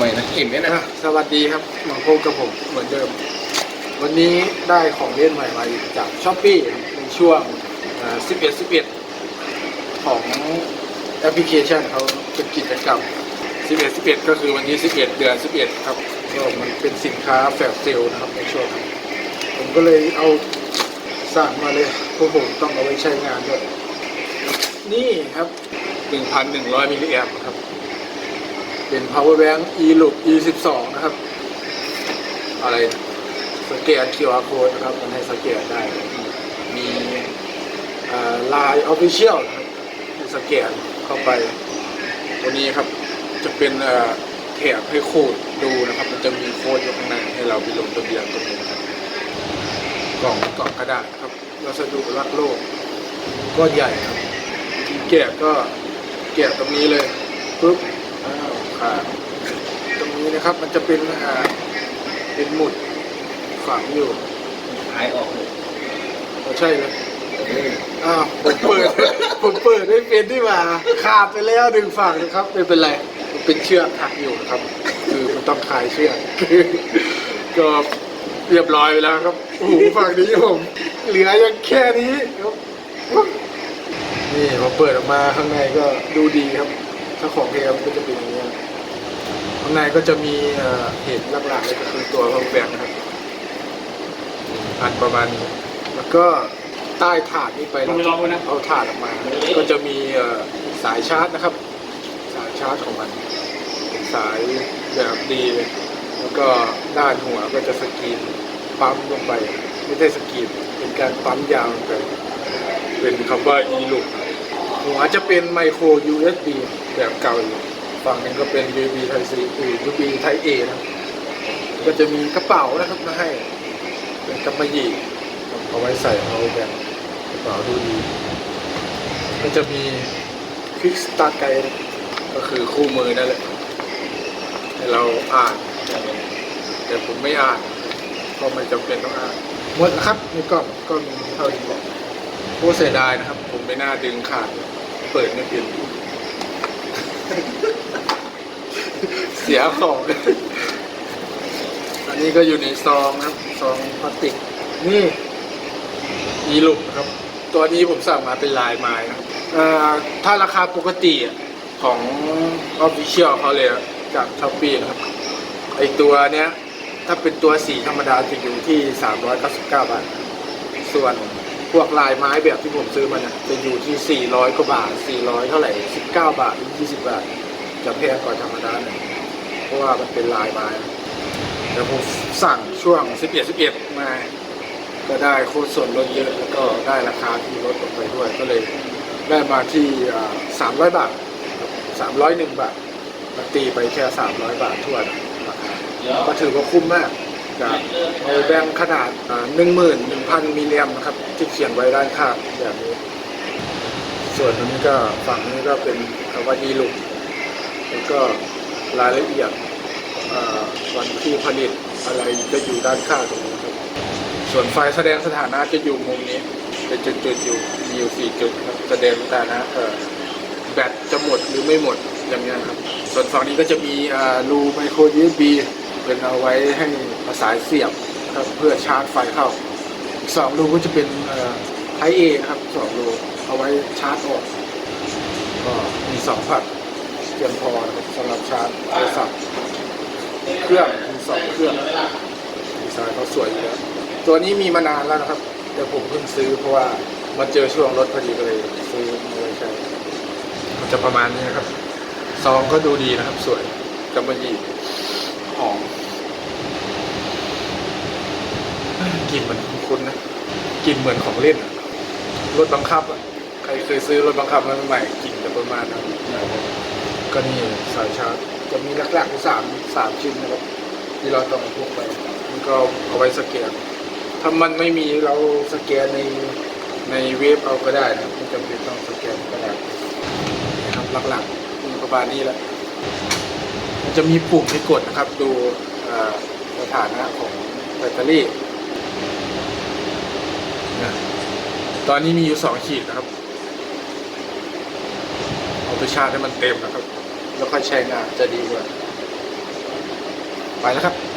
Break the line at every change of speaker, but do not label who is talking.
ไมนะเห็นไหมนะ
สวัสดีครับมาพบกับผมเหมือนเดิม วันนี้ได้ของเล่นใหม่มาจากช้อปปี้ในช่วง 11 11 ของแอปพลิเคชันเขาเป็นกิจกรรม 11 11 ก็คือวันที่11 เดือน 11 ครับก็มันเป็นสินค้าแฟลชเซลนะครับในช่วงผมก็เลยเอาสั่งมาเลยเพราะผมต้องเอาไว้ใช้งานด้วย นี่ครับ 1,100มิลลิแอมป์ครับ เป็น power bank e loop e 1 2นะครับ อะไรสแกน QR code นะครับ มันให้สแกนได้ มีลาย official นะครับให้สแกนเข้าไป ตัวนี้ครับจะเป็นแถบให้โค้ดดูนะครับ มันจะมีโค้ดอยู่ข้างในให้เราไปลงทะเบียนตรงนี้นะครับกล่องกล่องกระดาษครับวัสดุรักโลกก้อนใหญ่ครับแกะก็แกะตรงนี้เลยปุ๊บ ตรงนี้นะครับมันจะเป็นอ่าเป็นหมุดฝังอยู่
หายออกเลย
ไม่ใช่เลยอ้าวผมเปิด ผมเปิดไม่เป็นที่มาขาดไปแล้วดึงฝั่งนะครับไม่เป็นไรมันเป็นเชือกหักอยู่นะครับ คือมันต้องคลายเชือกก็เรียบร้อยไปแล้วครับโอ้โหฝั่งนี้ผมเหลือยังแค่นี้ครับนี่พอเปิดออกมาข้างในก็ดูดีครับ ถ้าของแท้มันก็จะเป็นอย่างนี้ครับข้างในก็จะมีเอ่อเหตุหลักๆเลยก็คือตัวของแบงนะครับอันประมาณนี้แล้วก็ใต้ถาดนี้ไปเราเอาถาดออกมา ก็จะมีเอ่อสายชาร์จนะครับ สายชาร์จของมันเป็นสายแบบดีเลยแล้วก็ด้านหัวก็จะสกรีนปั๊มลงไป ไม่ได้สกรีนเป็นการปั๊มยาวลงไปเป็นคำว่า e loop หัวจะเป็นไมโคร USB แบบเก่าอยู่ ฝั่งนึงก็เป็น USB Type C คือ USB Type A นะก็จะมีกระเป๋านะครับมาให้ เป็นกำมะหยี่เอาไว้ใส่เอาแบบกระเป๋าดูดี ก็จะมี Quick Start Guide ก็คือคู่มือนั่นแหละให้เราอ่าน แต่ผมไม่อ่าน ก็ไม่จำเป็นต้องอ่านหมดนะครับในกล่องก็มีเท่านี้แหละโคตรเสียดายนะครับ ผมไม่น่าดึงขาด เปิดไม่เป็น เสียของ อันนี้ก็อยู่ในซองครับ ซองพลาสติก นี่อีลุกครับ ตัวนี้ผมสั่งมาเป็นลายไม้นะครับเอ่อถ้าราคาปกติของออฟฟิเชียลเขาเลยจากช้อปปี้นะครับ ไอตัวเนี้ย ถ้าเป็นตัวสีธรรมดาจะอยู่ที่ 399 บาท ส่วนพวกลายไม้แบบที่ผมซื้อมาเนี่ยจะอยู่ที่ 400 กว่าบาท 400 เท่าไหร่ 19 บาทหรือ20 บาท จะแพงกว่าธรรมดาหน่อย ว่ามันเป็นลายไม้แต่ผมสั่งช่วง 11 11 มา ก็ได้โค้ดส่วนลดเยอะแล้วก็ได้ราคาที่ลดลงไปด้วย ก็เลยได้มาที่อ่า300 บาทครับ301 บาทมาตีไปแค่ 300 บาททั่วนราคาก็ถือว่าคุ้มมากจากเอาแบงค์ขนาดหนึ่งหมื่นหนึ่งพันมิลลิแอมนะครับ ที่เขียนไว้ด้านข้างแบบนี้ ส่วนอันนี้ก็ฝั่งนี้ก็เป็นคำว่าดีลุกแล้วก็รายละเอียดอ่า วันที่ผลิตอะไรจะอยู่ด้านข้างตรงนี้ครับส่วนไฟแสดงสถานะจะอยู่มุมนี้เป็นจุดๆอยู่มีอยู่สี่จุดครับแสดงสถานะแบตจะหมดหรือไม่หมดอย่างเงี้ยครับส่วนฝั่งนี้ก็จะมีรูไมโคร USB เป็นเอาไว้ให้เอาสายเสียบครับเพื่อชาร์จไฟเข้าอีกสองรูก็จะเป็นไทเอครับสองรูเอาไว้ชาร์จออกก็มีสองผัดเพียงพอสำหรับชาร์จโทรศัพท์ เครื่องมีสองเครื่องดีไซน์เขาสวยอยู่แล้วตัวนี้มีมานานแล้วนะครับ แต่ผมเพิ่งซื้อเพราะว่ามาเจอช่วงรถพอดีก็เลยซื้อมาไว้ใช้มันจะประมาณนี้นะครับซองก็ดูดีนะครับ สวยกำมะหยี่หอมกลิ่นเหมือนคุ้นๆนะกลิ่นเหมือนของเล่นรถบังคับอะใครเคยซื้อรถบังคับมาใหม่ๆกลิ่นจะประมาณนั้นก็นี่สายชาร์จ จะมีหลักๆสามสามชิ้นนะครับ ที่เราต้องพกไปมันก็เอาไว้สแกนถ้ามันไม่มีเราสแกนในในเว็บเอาก็ได้นะไม่จำเป็นต้องสแกนก็ได้นะครับหลักๆมีประมาณนี้แหละมันจะมีปุ่มให้กดนะครับ ดูสถานะของแบตเตอรี่นะตอนนี้มีอยู่สองขีดนะครับ เอาไปชาร์จให้มันเต็มนะครับ แล้วค่อยใช้งานจะดีกว่า ไปแล้วครับ